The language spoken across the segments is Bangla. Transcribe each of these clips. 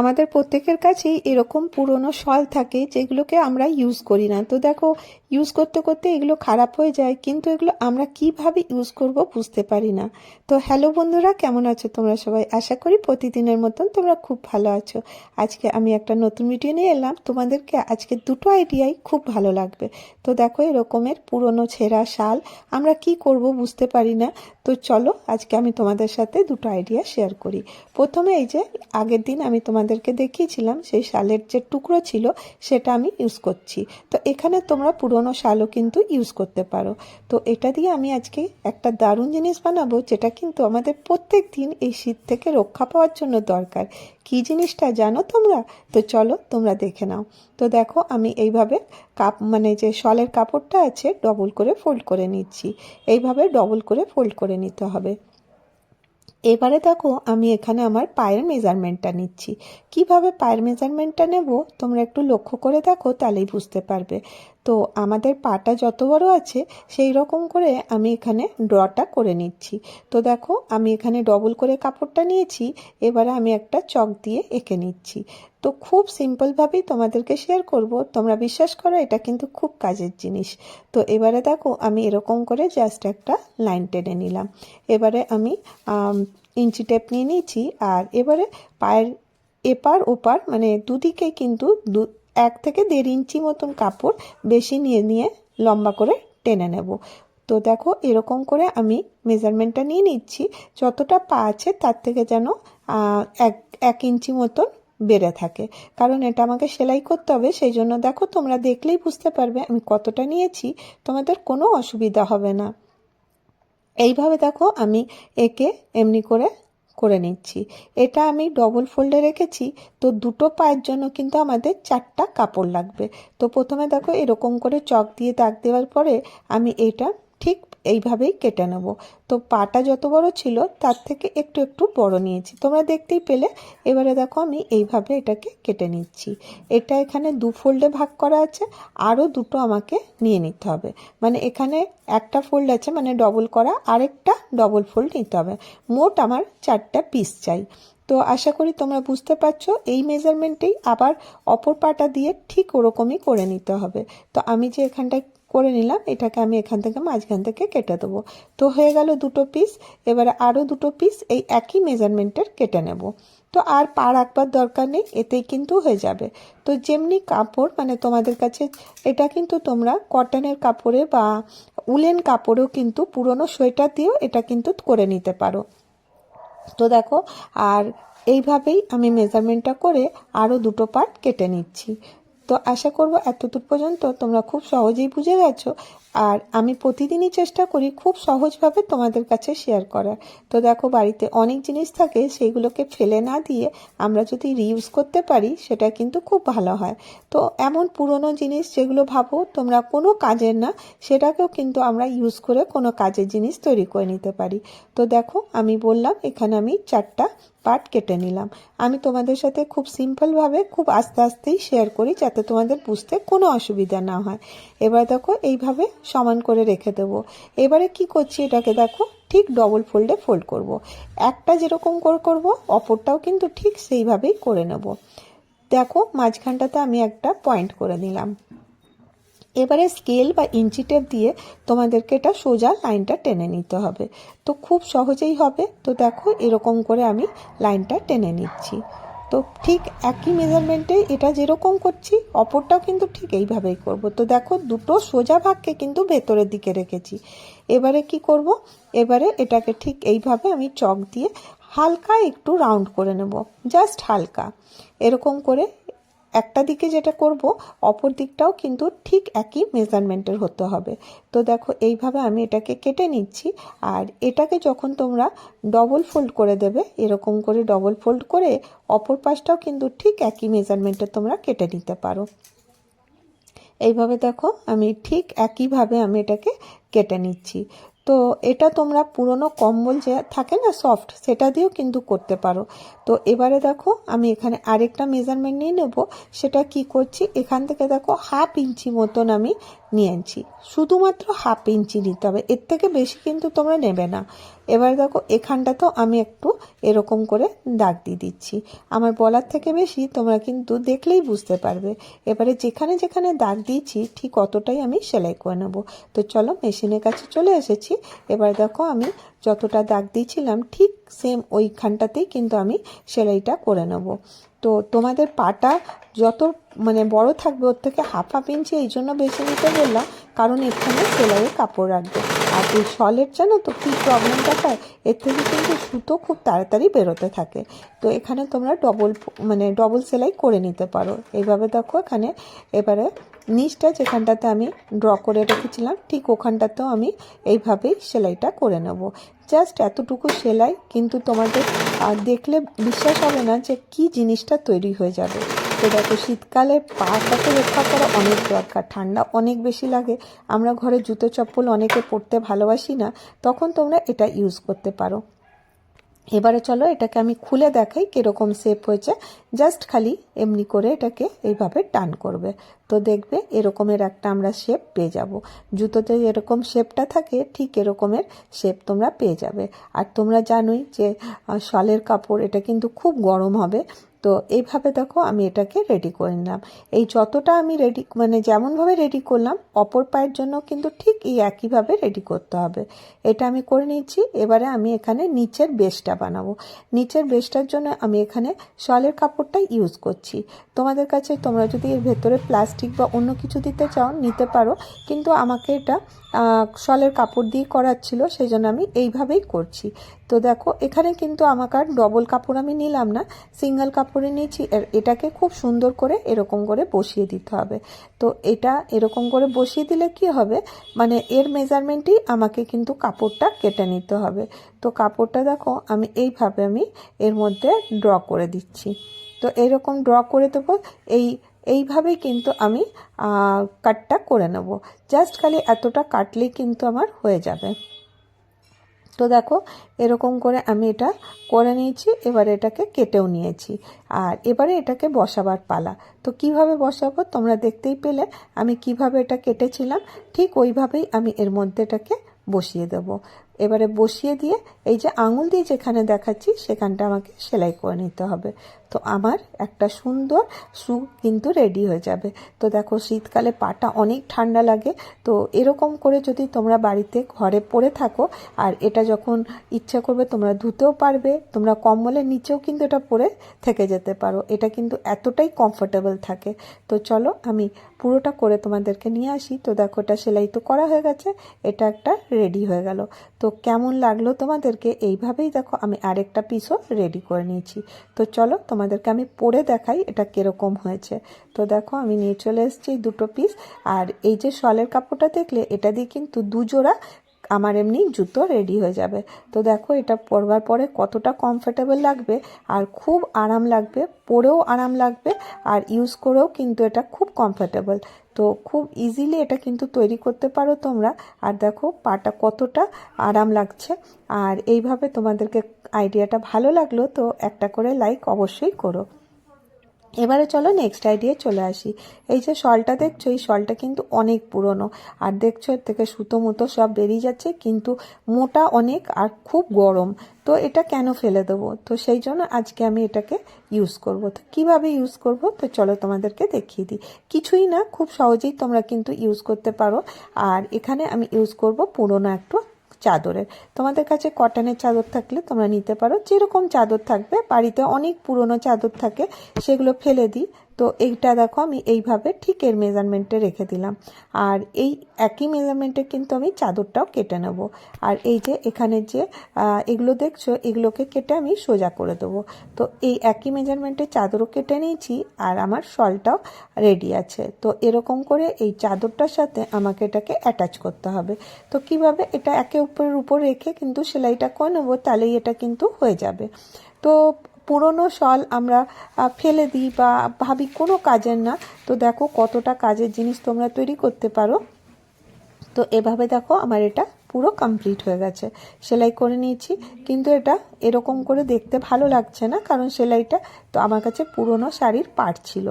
আমাদের প্রত্যেকের কাছেই এরকম পুরনো শল থাকে যেগুলোকে আমরা ইউজ করি না। তো দেখো ইউজ করতে করতে এগুলো খারাপ হয়ে যায়, কিন্তু এগুলো আমরা কীভাবে ইউজ করব বুঝতে পারি না। তো হ্যালো বন্ধুরা, কেমন আছো তোমরা সবাই? আশা করি প্রতিদিনের মতন তোমরা খুব ভালো আছো। আজকে আমি একটা নতুন ভিডিও নিয়ে এলাম। তোমাদেরকে আজকে দুটো আইডিয়াই খুব ভালো লাগবে। তো দেখো, এরকমের পুরনো ছেঁড়া শাল আমরা কি করব বুঝতে পারি না। তো চলো, আজকে আমি তোমাদের সাথে দুটো আইডিয়া শেয়ার করি। প্রথমে এই যে, আগের দিন আমি তোমাদেরকে দেখিয়েছিলাম, সেই শালের যে টুকরো ছিল, সেটা আমি ইউজ করছি। তো এখানে তোমরা পুরনো শালও কিন্তু ইউজ করতে পারো। তো এটা দিয়ে আমি আজকে একটা দারুণ জিনিস বানাবো, যেটা কিন্তু আমাদের প্রত্যেক দিন এই শীত থেকে রক্ষা পাওয়ার জন্য দরকার। কি জিনিসটা জানো তোমরা? তো চলো, তোমরা দেখে নাও। তো দেখো আমি এইভাবে কাপ মানে যে শলের কাপড়টা আছে ডবল করে ফোল্ড করে নিচ্ছি। এইভাবে ডবল করে ফোল্ড করে নিতে হবে। এবারে দেখো আমি এখানে আমার পায়ের মেজারমেন্টটা নিচ্ছি। কীভাবে পায়ের মেজারমেন্টটা নেব? তোমরা একটু লক্ষ্য করে দেখো, তাহলেই বুঝতে পারবে। তো আমাদের পাটা যত বড় আছে, সেই রকম করে আমি এখানে ড্রটা করে নিচ্ছি। তো দেখো, আমি এখানে ডবল করে কাপড়টা নিয়েছি, এবারে আমি একটা চক দিয়ে এঁকে নিচ্ছি। তো খুব সিম্পলভাবেই তোমাদেরকে শেয়ার করব। তোমরা বিশ্বাস করো, এটা কিন্তু খুব কাজের জিনিস। তো এবারে দেখো, আমি এরকম করে জাস্ট একটা লাইন টেনে নিলাম। এবারে আমি ইঞ্চি টেপ নিয়ে নিয়েছি, আর এবারে পায়ের এপার ওপার মানে দুদিকে কিন্তু এক থেকে দেড় ইঞ্চি মতন কাপড় বেশি নিয়ে নিয়ে লম্বা করে টেনে নেব। তো দেখো এরকম করে আমি মেজারমেন্টটা নিয়ে নিচ্ছি। যতটা পা আছে তার থেকে যেন এক এক ইঞ্চি মতন বেড়ে থাকে। কারণ এটা আমাকে সেলাই করতে হবে, সেই জন্য দেখো তোমরা দেখলেই বুঝতে পারবে আমি কতটা নিয়েছি, তোমাদের কোনো অসুবিধা হবে না। এইভাবে দেখো আমি একে এমনি করে করে নিচ্ছি। এটা আমি ডবল ফোল্ডে রেখেছি। তো দুটো পায়ের জন্য কিন্তু আমাদের চারটা কাপড় লাগবে। তো প্রথমে দেখো এরকম করে চক দিয়ে দাগ দেওয়ার পরে আমি এটা ঠিক এইভাবেই কেটে নেব। তো পাটা যত বড় ছিল, তার থেকে একটু একটু বড় নিয়েছি। তোমরা দেখতেই পেলে, এবারে দেখো আমি এইভাবে এটাকে কেটে নিচ্ছি। এটা এখানে দু ফোল্ডে ভাগ করা আছে, আরও দুটো আমাকে নিয়ে নিতে হবে। মানে এখানে একটা ফোল্ড আছে মানে ডবল করা, আরেকটা ডবল ফোল্ড নিতে হবে। মোট আমার চারটা পিস চাই। তো আশা করি তোমরা বুঝতে পারছ, এই মেজারমেন্টেই আবার অপর পাটা দিয়ে ঠিক ওরকমই করে নিতে হবে। তো আমি যে এখানটায় করে নিলাম, এটাকে আমি এখান থেকে মাঝখান থেকে কেটে দেবো। তো হয়ে গেল দুটো পিস এবারে আরও দুটো পিস এই একই মেজারমেন্টের কেটে নেব। তো আর পা রাখবার দরকার নেই, এতেই কিন্তু হয়ে যাবে। তো যেমনি কাপড় মানে তোমাদের কাছে এটা কিন্তু তোমরা কটনের কাপড়ে বা উলেন কাপড়েও কিন্তু পুরনো সোয়েটার দিয়েও এটা কিন্তু করে নিতে পারো। তো দেখো, আর এইভাবেই আমি মেজারমেন্টটা করে আরও দুটো পার্ট কেটে নিচ্ছি। তো আশা করব এতদূর পর্যন্ত তোমরা খুব সহজেই বুঝে গেছো। আর আমি প্রতিদিনই চেষ্টা করি খুব সহজভাবে তোমাদের কাছে শেয়ার করার। তো দেখো, বাড়িতে অনেক জিনিস থাকে, সেইগুলোকে ফেলে না দিয়ে আমরা যদি রিউজ করতে পারি, সেটা কিন্তু খুব ভালো হয়। তো এমন পুরনো জিনিস যেগুলো ভাবো, তোমরা কোনো কাজের না, সেটাকেও কিন্তু আমরা ইউজ করে কোনো কাজের জিনিস তৈরি করে নিতে পারি। তো দেখো, আমি বললাম, এখানে আমি চারটা পার্ট কেটে নিলাম। আমি তোমাদের সাথে খুব সিম্পলভাবে খুব আস্তে আস্তেই শেয়ার করি, যাতে তোমাদের বুঝতে কোনো অসুবিধা না হয়। এবার দেখো, এইভাবে সমান করে রেখে দেবো। এবারে কি করছি এটাকে দেখো, ঠিক ডবল ফোল্ডে ফোল্ড করব। একটা যেরকম করে করব, অপরটাও কিন্তু ঠিক সেইভাবেই করে নেব। দেখো, মাঝখানটাতে আমি একটা পয়েন্ট করে নিলাম এবারে স্কেল বা ইঞ্চি টেপ দিয়ে তোমাদেরকে এটা সোজা লাইনটা টেনে নিতে হবে। তো খুব সহজেই হবে। তো দেখো, এরকম করে আমি লাইনটা টেনে নিচ্ছি। তো ঠিক একই মেজারমেন্টে এটা যেরকম করছি, অপরটাও কিন্তু ঠিক এইভাবেই করব। তো দেখো দুটো সোজা ভাগকে কিন্তু ভেতরের দিকে রেখেছি। এবারে কি করব? এবারে এটাকে ঠিক এইভাবে আমি চক দিয়ে হালকা একটু রাউন্ড করে নেব জাস্ট হালকা। এরকম করে একটা দিকে যেটা করব, অপর দিকটাও কিন্তু ঠিক একই মেজারমেন্টের হতে হবে। তো দেখো, এইভাবে আমি এটাকে কেটে নিচ্ছি, আর এটাকে যখন তোমরা ডবল ফোল্ড করে দেবে, এরকম করে ডবল ফোল্ড করে অপর পাশটাও কিন্তু ঠিক একই মেজারমেন্টে তোমরা কেটে নিতে পারো। এইভাবে দেখো, আমি ঠিক একইভাবে আমি এটাকে কেটে নিচ্ছি। তো এটা তোমরা পুরনো কম্বল যে থাকে না সফট সেটা দিয়েও কিন্তু করতে পারো। তো এবারে দেখো, আমি এখানে আরেকটা মেজারমেন্ট নিয়ে নেব। সেটা কি করছি? এখান থেকে দেখো হাফ ইঞ্চি মতন আমি নিয়েছি। শুধুমাত্র হাফ ইঞ্চি নিতে হবে। এর থেকে বেশি কিন্তু তোমরা নেবে না। এবার দেখো, এখানটাতেও আমি একটু এরকম করে দাগ দিয়ে দিচ্ছি। আমার বলার থেকে বেশি তোমরা কিন্তু দেখলেই বুঝতে পারবে। এবারে যেখানে যেখানে দাগ দিয়েছি, ঠিক অতটাই আমি সেলাই করে নেব। তো চলো, মেশিনের কাছে চলে এসেছি। এবার দেখো, আমি যতটা দাগ দিয়েছিলাম, ঠিক সেম ওইখানটাতেই কিন্তু আমি সেলাইটা করে নেব। তো তোমাদের পাটা যত মানে বড় থাকবে, ওর থেকে হাফ হাফ ইঞ্চি এই জন্য বেছে নিতে বললাম, কারণ এখানে সেলাইয়ের কাপড় রাখবে। আর এই শলের জানো তো কী প্রবলেমটা হয়? এর থেকে কিন্তু সুতো খুব তাড়াতাড়ি বেরোতে থাকে। তো এখানে তোমরা ডবল মানে ডবল সেলাই করে নিতে পারো। এইভাবে দেখো এখানে, এবারে নিচটা যেখানটাতে আমি ড্র করে রেখেছিলাম, ঠিক ওখানটাতেও আমি এইভাবেই সেলাইটা করে নেব। জাস্ট এতটুকু সেলাই, কিন্তু তোমাদের দেখলে বিশ্বাস হবে না যে কি জিনিসটা তৈরি হয়ে যাবে। তো দেখো, শীতকালে পাটাকে রক্ষা করা অনেক দরকার, ঠান্ডা অনেক বেশি লাগে। আমরা ঘরে জুতো চপ্পল অনেকে পরতে ভালোবাসি না, তখন তোমরা এটা ইউজ করতে পারো। এবারে চলো এটাকে আমি খুলে দেখাই কীরকম শেপ হয়েছে। জাস্ট খালি এমনি করে এটাকে এইভাবে টান করবে। তো দেখবে এরকমের একটা আমরা শেপ পেয়ে যাব। জুতোতে এরকম শেপটা থাকে, ঠিক এরকমের শেপ তোমরা পেয়ে যাবে। আর তোমরা জানোই যে শলের কাপড়, এটা কিন্তু খুব গরম হবে। তো এইভাবে দেখো আমি এটাকে রেডি করে নিলাম। এই যতটা আমি রেডি মানে যেমনভাবে রেডি করলাম, অপর পায়ের জন্য কিন্তু ঠিক এই একইভাবে রেডি করতে হবে। এটা আমি করে নিচ্ছি এবারে আমি এখানে নিচের বেসটা বানাবো। নিচের বেসটার জন্য আমি এখানে শলের কাপড়টা ইউজ করছি। তোমাদের কাছে তোমরা যদি এর ভেতরে প্লাস্টিক বা অন্য কিছু দিতে চাও, নিতে পারো, কিন্তু আমাকে এটা শলের কাপড় দিয়ে করাচ্ছিল সেই জন্য আমি এইভাবেই করছি। তো দেখো, এখানে কিন্তু আমাকে আর ডবল কাপড় আমি নিলাম না সিঙ্গেল কাপড়ে নিয়েছি এটাকে খুব সুন্দর করে এরকম করে বসিয়ে দিতে হবে। তো এটা এরকম করে বসিয়ে দিলে কি হবে? মানে এর মেজারমেন্টেই আমাকে কিন্তু কাপড়টা কেটে নিতে হবে। তো কাপড়টা দেখো, আমি এইভাবে আমি এর মধ্যে ড্র করে দিচ্ছি। তো এরকম ড্র করে দেবো, এই এইভাবেই কিন্তু আমি কাটটা করে নেব। জাস্ট খালি এতটা কাটলেই কিন্তু আমার হয়ে যাবে। তো দেখো, এরকম করে আমি এটা করে নিয়েছি, এবার এটাকে কেটেও নিয়েছি। আর এবারে এটাকে বসাবার পালা। তো কীভাবে বসাবো তোমরা দেখতেই পেলে, আমি কীভাবে এটা কেটেছিলাম, ঠিক ওইভাবেই আমি এর মধ্যে এটাকে বসিয়ে দেব। এবারে বসিয়ে দিয়ে এই যে আঙুল দিয়ে যেখানে দেখাচ্ছি, সেখানটা আমাকে সেলাই করে নিতে হবে। তো আমার একটা সুন্দর শু কিন্তু রেডি হয়ে যাবে। তো দেখো শীতকালে পাটা অনেক ঠান্ডা লাগে। তো এরকম করে যদি তোমরা বাড়িতে ঘরে পরে থাকো, আর এটা যখন ইচ্ছা করবে তোমরা ধুতেও পারবে, তোমরা কম্বলের নিচেও কিন্তু এটা পরে থেকে যেতে পারো। এটা কিন্তু এতটাই কমফোর্টেবল থাকে। তো চলো আমি পুরোটা করে তোমাদেরকে নিয়ে আসি। তো দেখো এটা সেলাই তো করা হয়ে গেছে, এটা একটা রেডি হয়ে গেল। তো কেমন লাগল তোমাদেরকে? এইভাবেই দেখো, আমি আরেকটা পিসও রেডি করে নিয়েছি। তো চলো, তোমাদেরকে আমি পরে দেখাই এটা কীরকম হয়েছে। তো দেখো, আমি নিয়ে চলে এসেছি দুটো পিস আর এই যে শলের কাপড়টা দেখলে, এটা দিয়ে কিন্তু দুজোড়া আমার এমনি জুতো রেডি হয়ে যাবে। তো দেখো এটা পরবার পরে কতটা কমফোর্টেবল লাগবে আর খুব আরাম লাগবে, পরেও আরাম লাগবে আর ইউজ করেও কিন্তু এটা খুব কমফোর্টেবল তো খুব ইজিলি এটা কিন্তু তৈরি করতে পারো তোমরা। আর দেখো পাটা কতটা আরাম লাগছে। আর এইভাবে তোমাদেরকে আইডিয়াটা ভালো লাগল তো একটা করে লাইক অবশ্যই করো। এবারে চলো নেক্সট আইডিয়া চলে আসি। এই যে শলটা দেখছ, এই শলটা কিন্তু অনেক পুরনো। আর দেখছ, এর থেকে সুতো মুতো সব বেরিয়ে যাচ্ছে, কিন্তু মোটা অনেক আর খুব গরম। তো এটা কেন ফেলে দেবো? তো সেই জন্য আজকে আমি এটাকে ইউজ করব। তো কীভাবে ইউজ করব? তো চলো তোমাদেরকে দেখিয়ে দিই। কিছুই না, খুব সহজেই তোমরা কিন্তু ইউজ করতে পারো। আর এখানে আমি ইউজ করব পুরোনো একটু চাদরের। তোমাদের কাছে কটনের চাদর থাকলে তোমরা নিতে পারো। যেরকম চাদর থাকবে, বাড়িতে অনেক পুরনো চাদর থাকে, সেগুলো ফেলে দিই। তো এইটা দেখো আমি এইভাবে ঠিক এর মেজারমেন্টে রেখে দিলাম। আর এই একই মেজারমেন্টে কিন্তু আমি চাদরটাও কেটে নেব। আর এই যে এখানে যে এগুলো দেখছ, এগুলোকে কেটে আমি সোজা করে দেবো। তো এই একই মেজারমেন্টে চাদরও কেটে নিয়েছি আর আমার শলটাও রেডি আছে। তো এরকম করে এই চাদরটার সাথে আমাকে এটাকে অ্যাটাচ করতে হবে। তো কীভাবে এটা একে উপরের উপর রেখে কিন্তু সেলাইটা করে নেব, তাহলেই এটা কিন্তু হয়ে যাবে। তো পুরনো শল আমরা ফেলে দিই বা ভাবি কোনো কাজের না। তো দেখো কতটা কাজের জিনিস তোমরা তৈরি করতে পারো। তো এভাবে দেখো আমার এটা পুরো কমপ্লিট হয়ে গেছে। সেলাই করে নিয়েছি, কিন্তু এটা এরকম করে দেখতে ভালো লাগছে না, কারণ সেলাইটা তো আমার কাছে পুরনো শাড়ির পাট ছিল।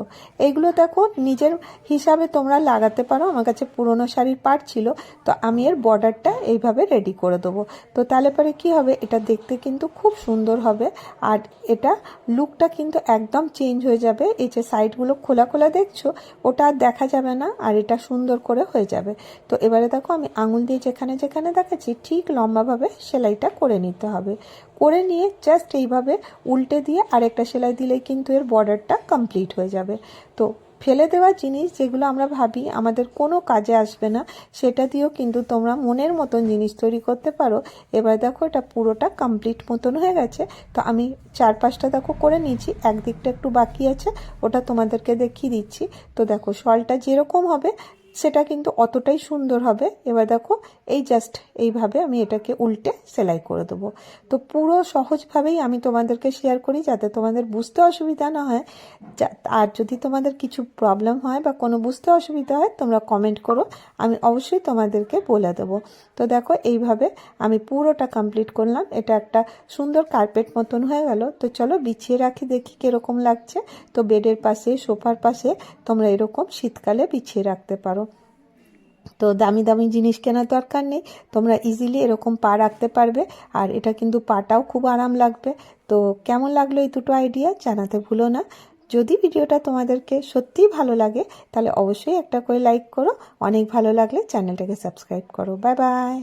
এইগুলো দেখো, নিজের হিসাবে তোমরা লাগাতে পারো, আমার কাছে পুরনো শাড়ির পাট ছিল, তো আমি এর বর্ডারটা এইভাবে রেডি করে দেবো। তো তাহলে পরে কি হবে, এটা দেখতে কিন্তু খুব সুন্দর হবে, আর এটা লুকটা কিন্তু একদম চেঞ্জ হয়ে যাবে। এই যে সাইডগুলো খোলা খোলা দেখছ, ওটা আর দেখা যাবে না, আর এটা সুন্দর করে হয়ে যাবে। তো এবারে দেখো, আমি আঙুল দিয়ে যেখানে যেখানে দেখাচ্ছি, ঠিক লম্বাভাবে সেলাইটা করে নিতে হবে। করে নিয়ে জাস্ট এইভাবে উল্টে দিয়ে আরেকটা সেলাই দিলেই কিন্তু এর বর্ডারটা কমপ্লিট হয়ে যাবে। তো ফেলে দেওয়া জিনিস যেগুলো আমরা ভাবি আমাদের কোনো কাজে আসবে না, সেটা দিয়েও কিন্তু তোমরা মনের মতন জিনিস তৈরি করতে পারো। এবার দেখো এটা পুরোটা কমপ্লিট মতন হয়ে গেছে। তো আমি চার পাঁচটা দেখো করে নিয়েছি, একদিকটা একটু বাকি আছে, ওটা তোমাদেরকে দেখিয়ে দিচ্ছি। তো দেখো, শলটা যেরকম হবে সেটা কিন্তু অতটাই সুন্দর হবে। এবার দেখো, এই জাস্ট এইভাবে আমি এটাকে উল্টে সেলাই করে দেবো। তো পুরো সহজভাবেই আমি তোমাদেরকে শেয়ার করি যাতে তোমাদের বুঝতে অসুবিধা না হয়। আর যদি তোমাদের কিছু প্রবলেম হয় বা কোনো বুঝতে অসুবিধা হয়, তোমরা কমেন্ট করো। আমি অবশ্যই তোমাদেরকে বলে দেবো। তো দেখো, এইভাবে আমি পুরোটা কমপ্লিট করলাম। এটা একটা সুন্দর কার্পেট মতন হয়ে গেল। তো চলো বিছিয়ে রাখি, দেখি কীরকম লাগছে। তো বেডের পাশে, সোফার পাশে তোমরা এরকম শীতকালে বিছিয়ে রাখতে পারো। তো দামি দামি জিনিস কেনার দরকার নেই। তোমরা ইজিলি এরকম পা রাখতে পারবে। আর এটা কিন্তু পাটাও খুব আরাম লাগবে। তো কেমন লাগল এই দুটো আইডিয়া জানাতে ভুলো না। যদি ভিডিওটা তোমাদেরকে সত্যিই ভালো লাগে, তাহলে অবশ্যই একটা করে লাইক করো। অনেক ভালো লাগলে চ্যানেলটাকে সাবস্ক্রাইব করো। Bye bye